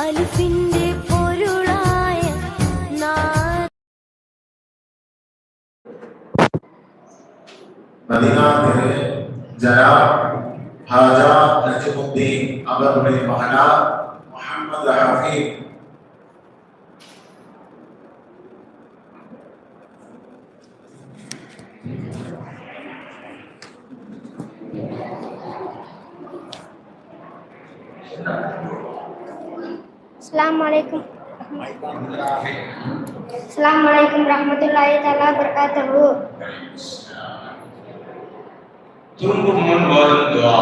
അലിഫിന്റെ പൊരുളായ മദീനാതിലെ ജന ഹാജ നജമുദ്ദീൻ അവരുടെ മകന Muhammad ഹഫീബ് Thank you. அஸ்ஸலாமு அலைக்கும் ரஹ்மத்துல்லாஹி தஆலா பரகாத்துஹு தூங்கும் முன் ஓதும் துவா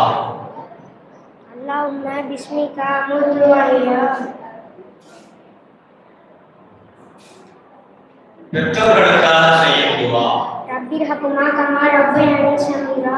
அல்லாஹும்ம பிஸ்மிக அமுது அலையா பெற்றோர்களுக்காக செய்யும் துவா ரப்பிர் ஹக்குமா கமா ரப்பயனி ஸகீரா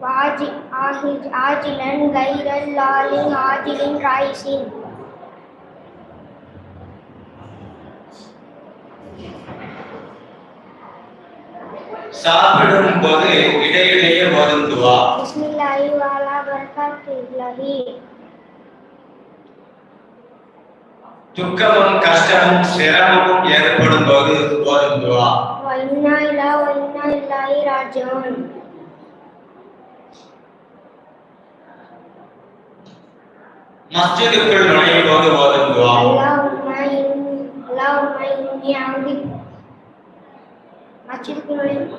வாஜி ஆஹிஜ் ஆஜிலன் கைரல் லாலின் ஆஜிலின் ராயிசின் சாப்பிடும் போது இடையிலேயே மருந்துவா பிஸ்மில்லாஹி வாலா பரகாத்துல்லாஹி துக்கமும் கஷ்டமும் சிரமமும் ஏற்படும் போது ஓதுந்துவா வைனா இலா வைனா இல்லாஹி ராஜின் மஸ்ஜிதுக்குள் நுழையும் போது ஓதும் துவா اللهم إني اللهم إني أعوذ மச்சிதுக்கு நுழையும்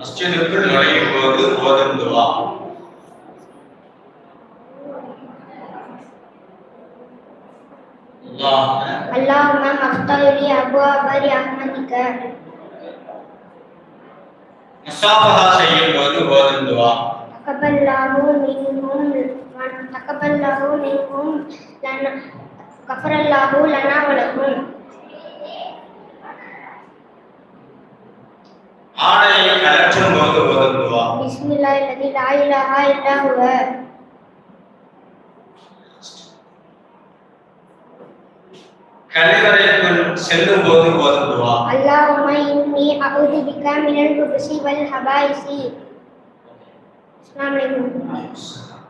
மஸ்ஜிதுக்குள் நுழையும் போது ஓதும் துவா அல்லாஹ் اللهم افتح لي أبواب رحمتك முசாஃபஹா செய்யும் போது ஓதும் துவா تقبل الله منهم تقبل الله منهم لنا غفر الله لنا ولكم ஆடையை கலற்றும் போது ஓதும் துவா بسم الله الذي لا إله إلا هو கழிவறைக்குள் செல்லும் போது ஓதும் துவா اللهم إني أعوذ بك من الخبث والخبائث Assalamualaikum.